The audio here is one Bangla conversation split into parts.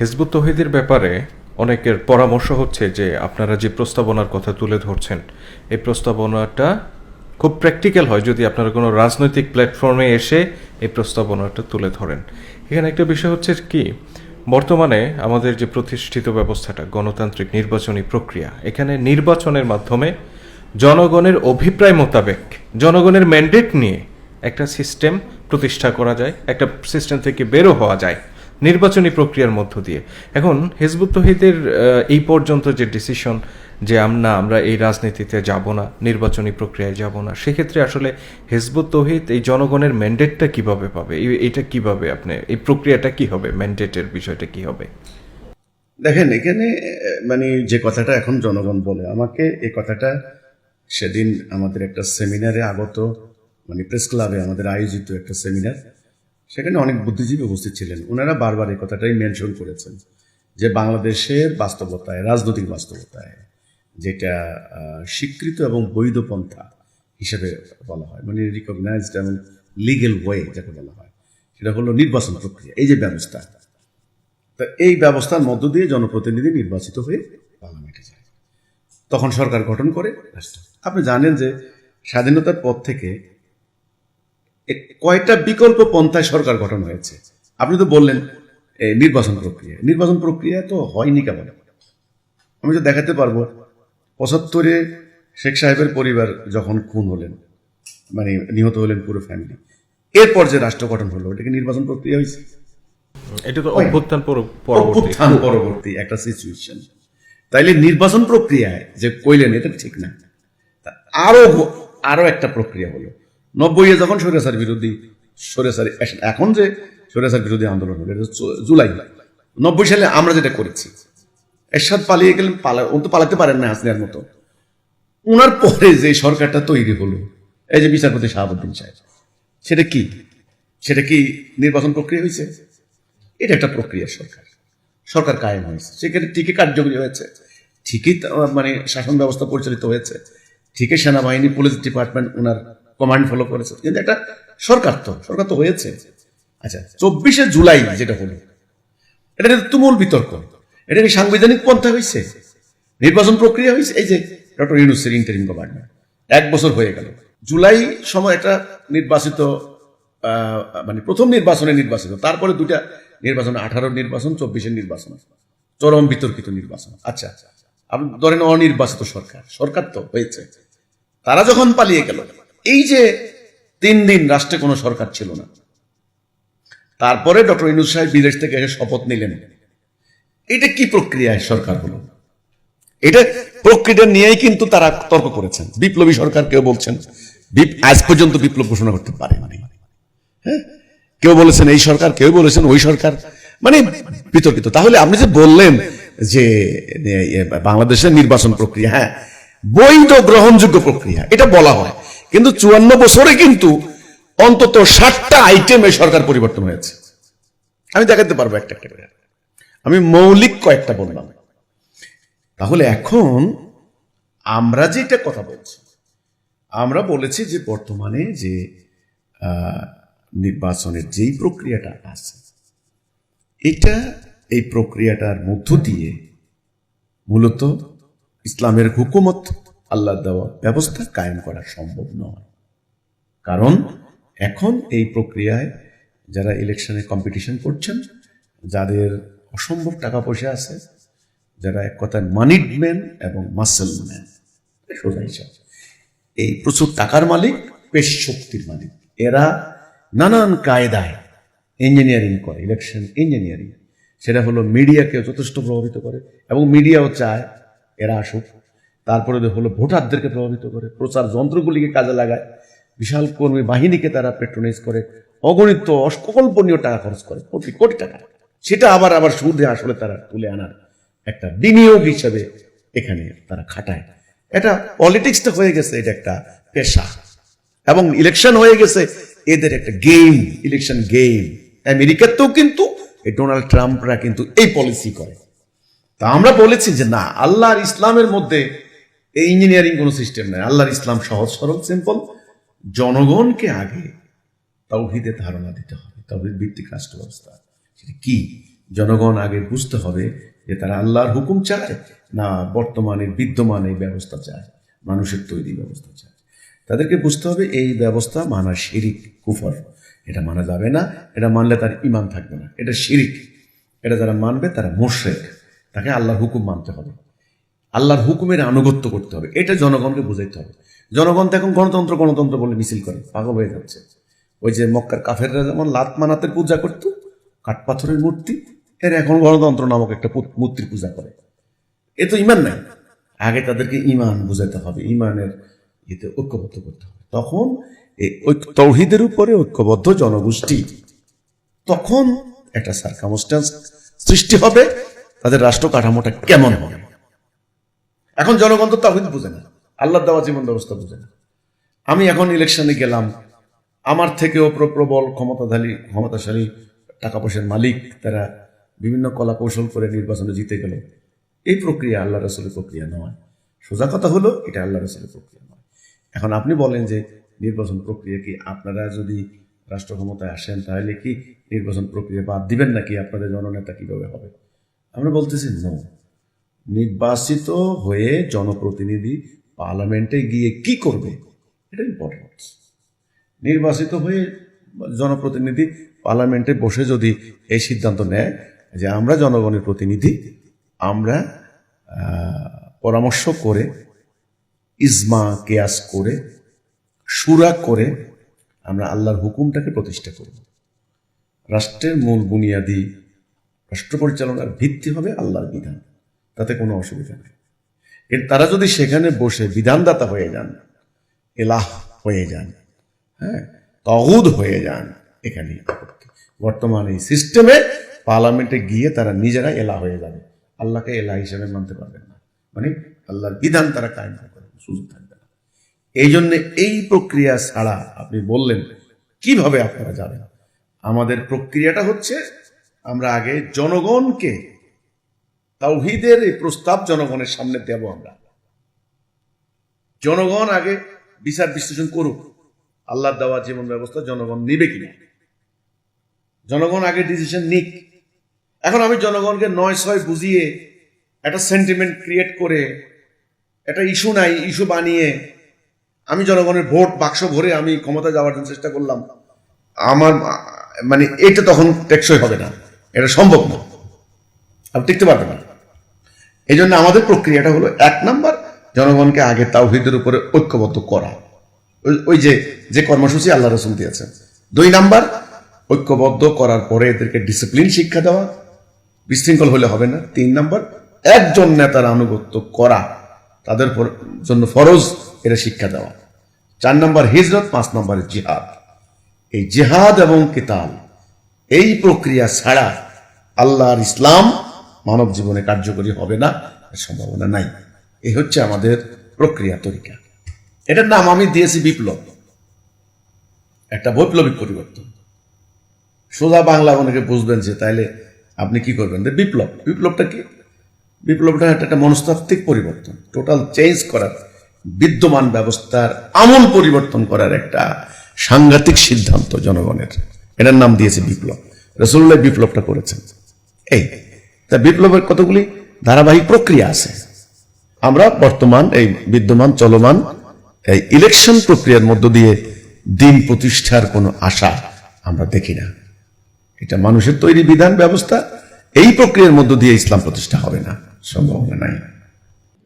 হিজবুত তহিদের ব্যাপারে অনেকের পরামর্শ হচ্ছে যে আপনারা যে প্রস্তাবনার কথা তুলে ধরছেন, এই প্রস্তাবনাটা খুব প্র্যাকটিক্যাল হয় যদি আপনারা কোনো রাজনৈতিক প্ল্যাটফর্মে এসে এই প্রস্তাবনাটা তুলে ধরেন। এখানে একটা বিষয় হচ্ছে কি, বর্তমানে আমাদের যে প্রতিষ্ঠিত ব্যবস্থাটা, গণতান্ত্রিক নির্বাচনী প্রক্রিয়া, এখানে নির্বাচনের মাধ্যমে জনগণের অভিপ্রায় মোতাবেক, জনগণের ম্যান্ডেট নিয়ে একটা সিস্টেম প্রতিষ্ঠা করা যায়, একটা সিস্টেম থেকে বেরো হওয়া যায়। নির্বাচনী প্রক্রিয়ার মধ্য দিয়ে। এখন হিজবুত তহিদের এই পর্যন্ত যে ডিসিশন যে আমরা আমরা এই রাজনীতিতে যাব না, নির্বাচনী প্রক্রিয়ায় যাব না, সেক্ষেত্রে আসলে হিজবুত তহিদ এই জনগণের ম্যান্ডেটটা কীভাবে পাবে? এটা কীভাবে আপনি, এই প্রক্রিয়াটা কি হবে? ম্যান্ডেটের বিষয়টা কি হবে? দেখেন, এখানে মানে যে কথাটা এখন জনগণ বলে, আমাকে এই কথাটা সেদিন আমাদের একটা সেমিনারে আগত মানে প্রেস ক্লাবে আমাদের আয়োজিত একটা সেমিনার সেখানে অনেক বুদ্ধিজীবী উপস্থিত ছিলেন। ওনারা বারবার এই কথাটাই মেনশন করেছেন যে বাংলাদেশের বাস্তবতায়, রাজনৈতিক বাস্তবতায় যেটা স্বীকৃত এবং বৈধ পন্থা হিসেবে বলা হয় মানে রিকগনাইজড এবং লিগেল ওয়ে যাকে বলা হয়, সেটা হলো নির্বাচন প্রক্রিয়া, এই যে ব্যবস্থা। তা এই ব্যবস্থার মধ্য দিয়ে জনপ্রতিনিধি নির্বাচিত হয়ে পার্লামেন্টে যায়। তখন সরকার গঠন করে আপনি জানেন যে স্বাধীনতার পর থেকে কয়টা বিকল্প পন্থায় সরকার গঠন হয়েছে। আপনি তো বললেন নির্বাচন প্রক্রিয়া। নির্বাচন প্রক্রিয়া তো হয়নি কেমন? আমি তো দেখাতে পারব পঁচাত্তরে শেখ সাহেবের পরিবার যখন খুন হলেন মানে নিহত হলেন পুরো ফ্যামিলি এরপর যে রাষ্ট্র গঠন হলো ওটাকে নির্বাচন প্রক্রিয়া হয়েছে? এটা তো অভ্যুত্থান পরবর্তী। অভ্যুত্থান পরবর্তী একটা সিচুয়েশন তাইলে নির্বাচন প্রক্রিয়ায় যে কইলেন এটা ঠিক না। আরও আরও একটা প্রক্রিয়া হলো। নব্বইয়ে যখন স্বৈরাচার বিরোধী, স্বৈরাচার এখন যে স্বৈরাচার বিরোধী আন্দোলন হলো, এটা জুলাই। নব্বই সালে আমরা যেটা করেছি, এরশাদ পালিয়ে গেলেন, পালা ও তো পালাতে পারেন না হাসিনার মতো। ওনার পরে যে সরকারটা তৈরি হলো, এই যে বিচারপতি শাহাবুদ্দিন সাহেব, সেটা কি? সেটা কি নির্বাচন প্রক্রিয়া হয়েছে? এটা একটা প্রক্রিয়া সরকার। সরকার কায়েম হয়েছে। সেখানে ঠিকই কার্যকরী হয়েছে, ঠিকই মানে শাসন ব্যবস্থা পরিচালিত হয়েছে, ঠিকই সেনাবাহিনী, পুলিশ ডিপার্টমেন্ট ওনার কমান্ড ফলো করেছে। কিন্তু একটা সরকার তো সরকার তো হয়েছে। আচ্ছা চব্বিশে জুলাই যেটা হলো, এটা কিন্তু তুমুল বিতর্ক। এটা কি সাংবিধানিক পন্থা হয়েছে নির্বাচন প্রক্রিয়া হয়েছে এই যে ডক্টর ইউনুসের ইন্টারিম গভর্নমেন্ট এক বছর হয়ে গেল। জুলাই সময় একটা নির্বাচিত মানে প্রথম নির্বাচনে নির্বাচিত, তারপরে দুটা নির্বাচন আঠারো নির্বাচন, চব্বিশের নির্বাচন। চরম বিতর্কিত নির্বাচন। আচ্ছা আপনি ধরেন অনির্বাচিত সরকার সরকার তো হয়েছে। তারা যখন পালিয়ে গেল এই যে তিন দিন রাষ্ট্রে কোনো সরকার ছিল না, তারপরে ডক্টর ইনুস সাহেব বিদেশ থেকে এসে শপথ নিলেন। এটা কি প্রক্রিয়ায় সরকার হলো? এটা প্রক্রিয়া নিয়েই কিন্তু তারা তর্ক করেছেন। বিপ্লবী সরকার কেউ বলছেন আজ পর্যন্ত বিপ্লব ঘোষণা করতে পারেনি। হ্যাঁ? কেউ বলেছেন এই সরকার, কেউ বলেছেন ওই সরকার। মানে বিতর্কিত। তাহলে আপনি যে বললেন যে বাংলাদেশের নির্বাচন প্রক্রিয়া হ্যাঁ বৈধ গ্রহণযোগ্য প্রক্রিয়া, এটা বলা হয়। কিন্তু চুয়ান্ন বছরে কিন্তু অন্তত ষাটটা আইটেমে সরকার পরিবর্তন হয়েছে। আমি দেখাতে পারব একটা আমি মৌলিক কয়েকটা বললাম। তাহলে এখন আমরা যেটা কথা বলছি, আমরা বলেছি যে বর্তমানে যে নির্বাচনের যেই প্রক্রিয়াটা আছে, এটা এই প্রক্রিয়াটার মধ্য দিয়ে মূলত ইসলামের হুকুমত আল্লাহ দেওয়া ব্যবস্থা কায়েম করা সম্ভব নয়। কারণ এখন এই প্রক্রিয়ায় যারা ইলেকশনে কম্পিটিশন করছেন, যাদের অসম্ভব টাকা পয়সা আছে, যারা এক কথায় মানিড ম্যান এবং মাসেল ম্যান এই প্রচুর টাকার মালিক, পেশ শক্তির মালিক। এরা নানান কায়দায় ইঞ্জিনিয়ারিং করে ইলেকশন ইঞ্জিনিয়ারিং সেটা হলো মিডিয়াকে যথেষ্ট প্রভাবিত করে এবং মিডিয়াও চায় এরা আসুক। তারপরে হলো ভোটারদেরকে প্রভাবিত করে, প্রচার যন্ত্রগুলিকে কাজে লাগায়, বিশাল কর্মী বাহিনীকে তারা পেট্রোনাইজ করে, অগণিত অকল্পনীয় টাকা খরচ করে, কোটি কোটি টাকা। সেটা আবার আবার সুদে আসলে তারা তুলে আনার একটা বিনিয়োগ হিসেবে এখানে তারা খাটায়। এটা পলিটিক্সটা হয়ে গেছে, এটা একটা পেশা। এবং ইলেকশন হয়ে গেছে, এদের একটা গেম ইলেকশন গেম আমেরিকাতেও কিন্তু, এই ডোনাল্ড ট্রাম্পরা কিন্তু এই পলিসি করে। তা আমরা বলেছি যে না, আল্লাহর ইসলামের মধ্যে এই ইঞ্জিনিয়ারিং কোনো সিস্টেম নাই। আল্লাহর ইসলাম সহজ, সরল সিম্পল জনগণকে আগে তাওহিদের ধারণা দিতে হবে তাওহিদ ভিত্তিক রাষ্ট্র ব্যবস্থা সেটা কি? জনগণ আগে বুঝতে হবে যে তারা আল্লাহর হুকুম চায় না বর্তমানে বিদ্যমান এই ব্যবস্থা চায়, মানুষের তৈরি ব্যবস্থা চায়। তাদেরকে বুঝতে হবে এই ব্যবস্থা মানা শিরিক, কুফর। এটা মানা যাবে না, এটা মানলে তার ইমান থাকবে না। এটা শিরিক। এটা যারা মানবে তারা মোশরেক। তাকে আল্লাহর হুকুম মানতে হবে। আল্লাহর হুকুমের আনুগত্য করতে হবে। এটা জনগণকে বুঝাইতে হবে। জনগণ তো এখন গণতন্ত্র গণতন্ত্র বলে মিছিল করে, পাগল হয়ে যাচ্ছে। ওই যে মক্কার কাফেররা যেমন লাত মানাতের পূজা করত, কাঠপাথরের মূর্তি, এর এখন গণতন্ত্র নামক একটা মূর্তির পূজা করে। এ তো ইমান নাই। আগে তাদেরকে ইমান বুঝাতে হবে, ইমানের ইয়েতে ঐক্যবদ্ধ করতে হবে। তখন এই ঐক্য, তৌহিদের উপরে ঐক্যবদ্ধ জনগোষ্ঠী, তখন একটা সার্কামস্টান্স সৃষ্টি হবে, তাদের রাষ্ট্র কাঠামোটা কেমন হবে? এখন জনগণ তো তাহিদ বুঝে না। আল্লাহ দেওয়া জীবন ব্যবস্থা বুঝে না। আমি এখন ইলেকশনে গেলাম। আমার থেকেও প্র- প্রবল ক্ষমতাধারী, ক্ষমতাশালী টাকা পয়সার মালিক, তারা বিভিন্ন কলা কৌশল করে নির্বাচনে জিতে গেল। এই প্রক্রিয়া আল্লাহ রসুলের প্রক্রিয়া নয়। সোজা কথা হলো, এটা আল্লাহ রসুলের প্রক্রিয়া নয়। এখন আপনি বলেন যে নির্বাচন প্রক্রিয়া কি? আপনারা যদি রাষ্ট্র ক্ষমতায় আসেন, তাহলে কি নির্বাচন প্রক্রিয়া বাদ দিবেন নাকি? আপনাদের জননেতা কীভাবে হবে? আমরা বলতেছি নো নির্বাচিত হয়ে জনপ্রতিনিধি পার্লামেন্টে গিয়ে কি করবে? এটা ইম্পর্টেন্ট নির্বাচিত হয়ে জনপ্রতিনিধি পার্লামেন্টে বসে যদি এই সিদ্ধান্ত নেয় যে আমরা জনগণের প্রতিনিধি, আমরা পরামর্শ করে, ইজমা, কেয়াস করে, সুরা করে আমরা আল্লাহর হুকুমটাকে প্রতিষ্ঠা করব। রাষ্ট্রের মূল বুনিয়াদি রাষ্ট্র পরিচালনার ভিত্তি হবে আল্লাহর বিধান। তাতে কোনো অসুবিধা নেই। এর তারা যদি সেখানে বসে বিধানদাতা হয়ে যান, এলাহ হয়ে যান হ্যাঁ তগুদ হয়ে যান, এখানে বর্তমান এই সিস্টেমে পার্লামেন্টে গিয়ে তারা নিজেরা এলা হয়ে যাবে। আল্লাহকে এলা হিসেবে মানতে পারবেন না। মানে আল্লাহর বিধান তারা কায়েম করবেন সুযোগ থাকবে না। এই জন্য এই প্রক্রিয়া ছাড়া আপনি বললেন, কীভাবে আপনারা যাবেন? আমাদের প্রক্রিয়াটা হচ্ছে, আমরা আগে জনগণকে তাওহিদের এই প্রস্তাব জনগণের সামনে দেব আমরা। জনগণ আগে বিচার বিশ্লেষণ করুক। আল্লাহ দেওয়া জীবন ব্যবস্থা জনগণ নিবে কিনা। জনগণ আগে ডিসিশন নিক। এখন আমি জনগণকে নয় ছয় বুঝিয়ে একটা সেন্টিমেন্ট ক্রিয়েট করে, একটা ইস্যু নাই ইস্যু বানিয়ে আমি জনগণের ভোট বাক্স ভরে আমি ক্ষমতা যাওয়ার জন্য চেষ্টা করলাম। আমার মানে এটা তখন টেকসই হবে না। এটা সম্ভব না। আপনি টিকতে পারবেন না। এই জন্য আমাদের প্রক্রিয়াটা হলো এক নাম্বার জনগণকে আগে তাওহিদের উপরে ঐক্যবদ্ধ করা। ওই- যে যে কর্মসূচি আল্লাহ রসুল দিয়েছেন। দুই নাম্বার, ঐক্যবদ্ধ করার পরে এদেরকে ডিসিপ্লিন শিক্ষা দেওয়া। বিশৃঙ্খল হলে হবে না। তিন নাম্বার, একজন নেতার আনুগত্য করা। তাদের জন্য ফরজ এটা শিক্ষা দেওয়া। চার নম্বর, হিজরত। পাঁচ নাম্বার, জিহাদ। এই জিহাদ এবং কিতাল, এই প্রক্রিয়া ছাড়া আল্লাহর ইসলাম মানব জীবনে কার্যকরী হবে না সম্ভাবনা নাই। এই হচ্ছে আমাদের প্রক্রিয়া তরিকা। এটার নাম আমি দিয়েছি বিপ্লব। একটা বৈপ্লবিক পরিবর্তন। সোজা বাংলা অনেকে বুঝবেন যে তাইলে আপনি কি করবেন? বিপ্লব। বিপ্লবটা কি? বিপ্লবটা একটা একটা মনস্তাত্ত্বিক পরিবর্তন। টোটাল চেঞ্জ করার, বিদ্যমান ব্যবস্থার আমূল পরিবর্তন করার একটা সাংঘাতিক সিদ্ধান্ত জনগণের। এটার নাম দিয়েছে বিপ্লব। রসুল্লাহ বিপ্লবটা করেছেন। এই। তা বিপ্লবের কতগুলি ধারাবাহিক প্রক্রিয়া আছে? আমরা বর্তমান এই বিদ্যমান, চলমান এই ইলেকশন প্রক্রিয়ার মধ্য দিয়ে দিন প্রতিষ্ঠার কোনো আশা আমরা দেখি না। এটা মানুষের তৈরি বিধান ব্যবস্থা। এই প্রক্রিয়ার মধ্য দিয়ে ইসলাম প্রতিষ্ঠা হবে না, সম্ভাবনা নাই।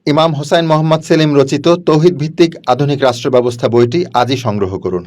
ইমাম হোসাইন মোহাম্মদ সেলিম রচিত তৌহিদ ভিত্তিক আধুনিক রাষ্ট্র ব্যবস্থা বইটি আজই সংগ্রহ করুন।